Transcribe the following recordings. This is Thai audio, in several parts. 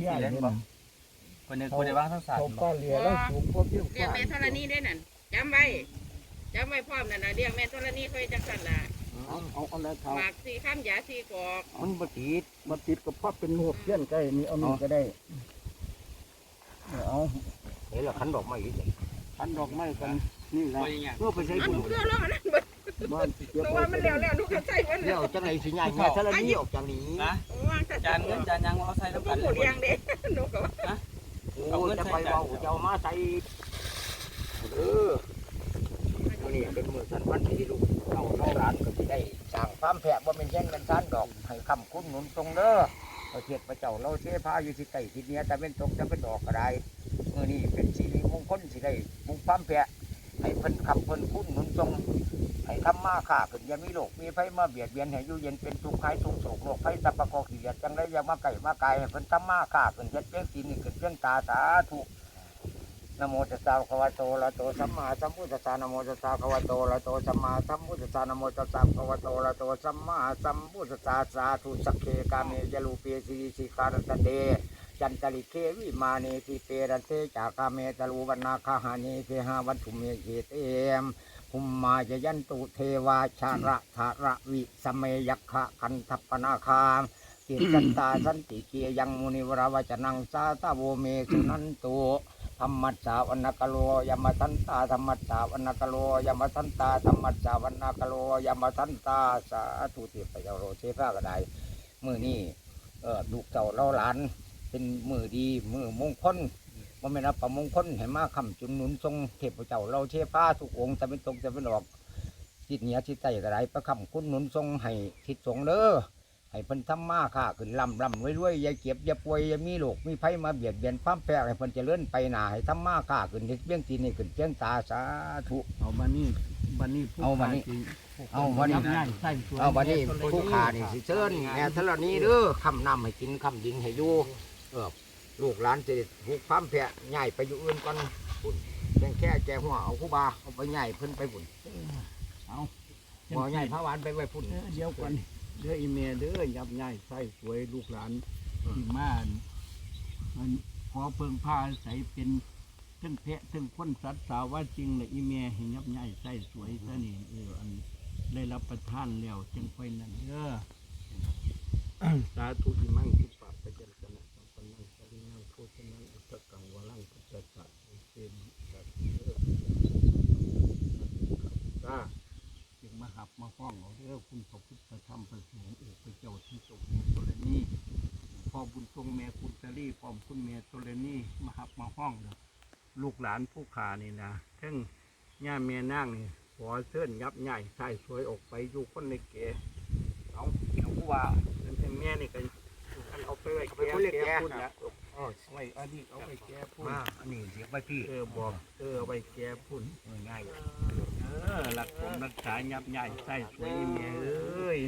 สีเล่นบ่คนหนึงคนได้วางทั้งสามเขาบ่ป้าเหลียแล้วสูงกว่าเพียงเรียกฟ้าแม่ธรณีได้นั่นจำไว้จำไว้พร้อมนั่นน่ะเรียกแม่ธรณีค่อยจังสั่นล่ะเอาเอาเอาแล้วเท้าหมากสี่ข้ามยาสี่กอกมันบติดบติดกับพ่อเป็นหนวดเพี้ยนใกล้นี่เอานี่ก็ได้เอาเห็นแล้วขันดอกไม้อีกเลยพันดอกไม้กันนี่แหละเพื่อไปใช้อันบุหญนูเกลือแล้วอันนั้นเบิดบ้านเก็บหนูไว้ว่ามันแล้วแล้วหนูก็ใส่มันเดี๋แล้ยววจังไรสิใหญ่แม่ถ้าเรานี้ออกจากนี้นะวางแต่จานเงินจานยังเอาใส่แล้วน้ำก็กันหมูเลี้ยงเด็กหนูก็ว่าโอ้จะไปเว่าจะเอามาใส่เออวันนี้เป็นมือสันวันที่ลูกเอาเข้าร้านก็สิได้สั่งความแผลว่าเป็นแย่งกันซ่านดอกให้คำคุ้นหนุนตรงเด้อประเทศพระเจ้าเราเทพาอยู่ที่ใต้ทิศเหนี้แต่เป็นตกจะเป็นดอกก็ได้เมื่อนี้เป็นสิริมงคลสิได้มุงความแผล ให้เพิ่นคำเพิ่นคุ้นหนุนตรงให้ทำมาค้าขึ้นอย่ามีโรคมีไฟมาเบียดเบียนให้อยู่เย็นเป็นทุกข์หายทุกโศกโรคไฟตับปะกอขีดจังได้อย่ามาไก่มาไกลให้เพิ่นทำมาค้าขึ้นเฮ็ดเพียงตีนี่ขึ้นเพียงตาสาธุนะโมตัสสะภะคะวะโตอะระโตสัมมาสัมพุทธัสสะนะโมตัสสะภะคะวะโตอะระโตสัมมาสัมพุทธัสสะนะโมตัสสะภะคะวะโตอะระโตสัมมาสัมพุทธัสสะสาธุสักเคกาเมจลูเปสีสิคารตเด จันตริเควิมาเนทิเปรันเตจากาเมตลูวันนาคาหานิเทหาวัตถุเมเยเตมภุมมาจยันตุเทวาชาระธาระวิสเมยักขะคันทัปนาคามกิจันตาสันติเกียยังมุนิวราวจนังสาตาโวเมสุนันตุธรรมัสสาวันกโลยมทันตาธรรมัสสาวันกโลยมทันตาธรรมัสสาวันกโลยมทันตาสาธุติปะเจ้าโรเทพากระไดมือนี้เออลูกเจ้าเล่าหลาน เป็นมือดีมือมงคลว่าไม่นรับประมงคลให้มาคำจุนหนุนทรงเทพเจ้าเราเทพาทุกองค์จะเป็นตรงจะเป็นออกทิศเหนือทิศใต้กระไรประคำคุณหนุนทรงให้ทิศสงเด้อให้เพิ่นทำมาค้าขึ้นลำลำรวยๆอย่าเจ็บอย่าป่วยอย่ามีโรคมีภัยมาเบียดเบียนความแปรให้เพิ่นเจริญไปหนาให้ทำมาค้าขึ้นเฮ็ดเบี้ยงตีนี่ขึ้นเบี้ยงตาสาธุเอาบันนี้บันนี้ผู้เอาบัดนี้ขยจริงเอาบัดนี้ง่ายใส่สวยเอาวันนี้ผู้ขานี่สิเชิญแม่ธรณีเด้อคำนำให้กินคำดินให้อยู่ เออลูกหลานจะได้ผูกความแพะใหญ่ไปอยู่อื่นก่อนบุญแค่แค่แกหัวเอาคู่บาเอาไปใหญ่เพิ่นไปบุญเอาบ่ใหญ่พระหวานไปไว้พุ่นเออเดี๋ยวก่อนเด้ออีเมลเด้อยับย่ายใส่สวยลูกหลานที่มามันขอเพิ่งพาใส่เป็นทั้งแพะทั้งคนสัตว์สาวว่าจริงเลยอีเมลให้ยับย่ายใส่สวยซะนี่เอออันได้รับประทานแล้วจึงค่อยนั่นเด้อสาธุอิมังคิป ชนังอุตกังวลังพุทธะเสมิสัตเด้อตาจึงมาหับมาห้องเอาเด้อคุณพระพุทธธรรมประสงค์เอกพระเจ้าที่ทรงมีตรณีพ่อบุญทรงแม่คุณตรีพร้อมคุณแม่ตรณีมาหับมาห้องเด้อลูกหลานผู้ขานี่นะทั้งย่าแม่นางนี่ขอเชิญยับใหญ่ใส่สวยออกไปอยู่คนในเกศเอาเอาคู่าเป็นแม่นี่กันกันเอาไปไว้แก่พูดนะ อ๋อไว้อันนี้เอาไปแก้พูดมาอันนี้เสียไปพี่เออบอกเออเอาไปแก้พูดเออง่ายเออหลักผมรักษายับยั้งใส่สวยแม่เอ้ย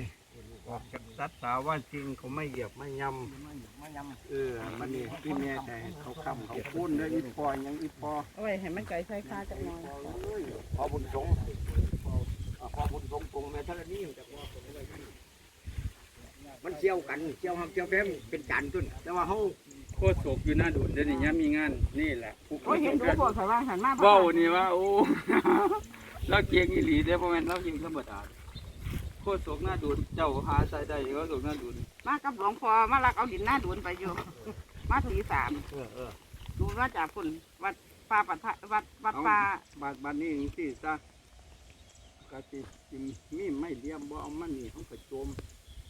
ออกจากสัตว์สาว่าจริงเขาไม่เหยียบไม่ยำเออมันนี่ที่แม่แต่เขาคำเขาพูดแล้วอีปอยังอีปอเอาไว้ให้มันไก่ใส่ข้าจักหน่อยขอบุญสงฆ์ขอบุญสงฆ์ตรงแม่ธรณีจากว่ามันเชี่ยวกันเชี่ยวหักเชี่ยวแพ้เป็นจานตุนแต่ว่าเขา โคตรโศกอยู่หน้าดุนเดี๋ยวนี้ยังมีงานนี่แหละผู้คโอ้ยนเห็นดูบอกใส่ว่าหันมาเบ้านี่ว่าโอ้ เราเกียงอีหลีเด้อเพราะงั้นเราเกียงธรรมดาโคตรโศกหน้าดุนเจ้าหาใส่ได้ก็โศกหน้าดุนมากับหลวงพ่อมาลักเอาดินหน้าดุนไปอยู่ มาถึงอีสามเออเออดูว่าจากคุณวัดป่าปัทะวัดวัดป่าบาดบาดนี้ที่ซะกะติจิมีไม่เลี้ยมบ่เอามันนี่เขาไปโจม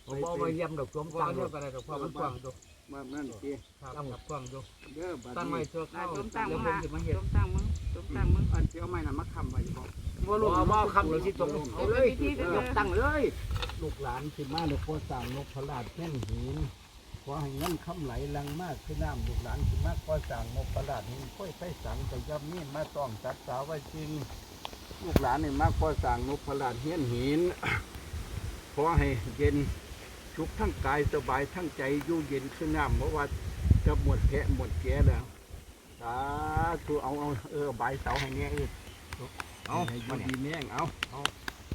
ผมบอกมาเยี่ยมดอกจมกลางเดียวกันเลยดอกความมันกว้างดู มานั่นสิตั้งกับกว้างดูเด้อบาดตั้งไว้นี้เชื่ออ่าเข้าจมตั้งแล้วมึผงมละจะมาเห็จนมตั้งมึงจมตั้งมึงอันเจ้าไม่น่ะมาคำไว้บ่บ่รู้ว่าคำหรือที่ตรงเอาเลยยกตั้งเลยลูกหลานสิมาหลวงพ่อสั่งนกพระราชแท่นหินขอให้เงินคำไหลลังมากขึ้นน้ำลูกหลานสิมาก็สั่งนกพระราชหินค่อยไปสั่งแต่ยับนี่มาต้องจัดสาวไว้จริง ลูกหลานนี่มาก็สั่งนกพระราชเฮียนหินขอให้เย็น ทุกทั้งกายสบายทั้งใจอยู่เย็นขึ้นน้ำเพราะว่าจะหมดแพะหมดแก่แล้วสาธุเอาเอาเออใบายเสาให้เนี่ยเออเอาให้อมายู่เนี่ยดีแม่งเอา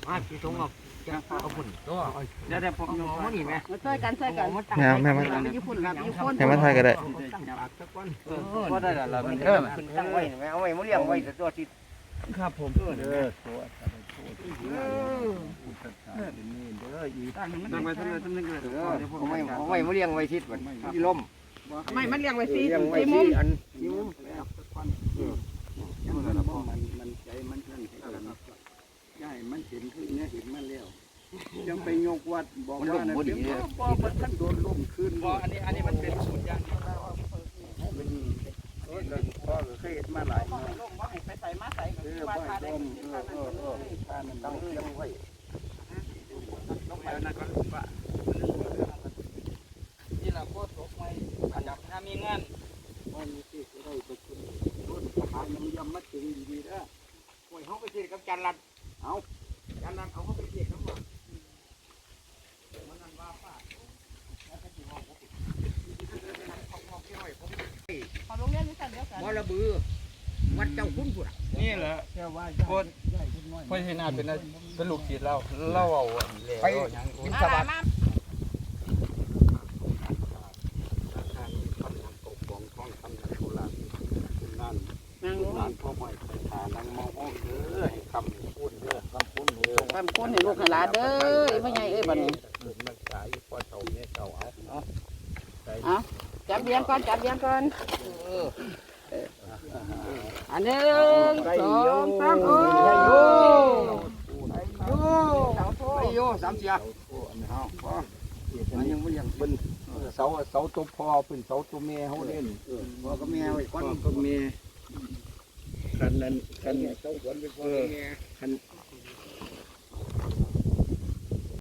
มาที่ตรงเอาจะเอาพุ่นตัวเดี๋ยวเดี๋ยวผมยกเอามานี่แม่มาช่วยกันช่วยกันแม่แม่มาไปญี่ปุ่นไปญี่ปุ่นให้มาถ่ายก็ได้ตั้งก็ได้ละละมันเออขึ้นตั้งไว้ไหมเอาไว้มาเลี้ยงไว้แต่ตัวที่ครับผมเด้อตัวสัตว์โคตรพุทธศาสนานี่เด้ออีตั้งมั นั่งไว้ทั้งเลยทั้งนึงเลยเออเอาไว้เอาไมาเลี้ยงไว้ทิศมันที่ล่มไม่มันเลี้ยงไว้ซีเลี้ยงไวซีมุที่มอันยังมันมันมันใจมันเพิ่นใช่มันเห็นขึ้นเนี่ยเห็นมันแล้วยังไปยกวัดบอกว่านั่นเป็นบ่บ่ท่านโดนล่มคืนบ่อันนี้อันนี้มันเป็นสูตรยางเดียวเป็นเออพ่อเคยเห็นมาหลาย บ่ให้ลงบ่ใส่มาใส่เออว่าบ่ทาได้ล่มที่เอทาอนั้นเออเออทานนั่นต้องเลี้ยงไว้แล้วนะก็ว่านี่ล่ะโคตกไว้อันดับถ้ามีงานพ่อมีที่ได้ไปคุณต้นหายำยำมาถึงดีๆนะโอ้ยเขาไปเทียกับจันรัดเอาจันรัดเอาเขาไปเทียกับมันพอโรงเรียนนี่สั่นเดียวกันบ่ระบือ วัดเจ้าคุณพุ่นนี่แหละแค่ว่าโคตรเพิ่นเห็นหน้าเป็นน่ะเป็นลูกศิษย์เราเราเอาอันแล้วไปหยังบินมาสลาวัสดมาทางคำนำปกป้องท้องคำนำโบราณนั่นนางลงนั่นพ่อหอยไปหานางมองห้องเด้อให้คำพูดเด้อคำพูดเด้อความคนให้ลูกให้หลานเด้อไอ้พ่อใหญ่เอ้ยบัดนี้หลุดรักษาอีพ่อเต่าแม่เต่าเอาเอาใจเอาจับเบียงก่อนจับเบียงก่อน อันหนึ่งสองสามโอ้โอ้ไอ้โยสามเสียโอ้อันเอาพ่อมันยังไม่ยังเป็นเสาเสาตัวพ่อเป็นเสาตัวแม่เขาเล่นพ่อกับแม่ไว้ก้ออนก็แม่คันนั้นคันเจ้าสวนเป็นพ่อคัน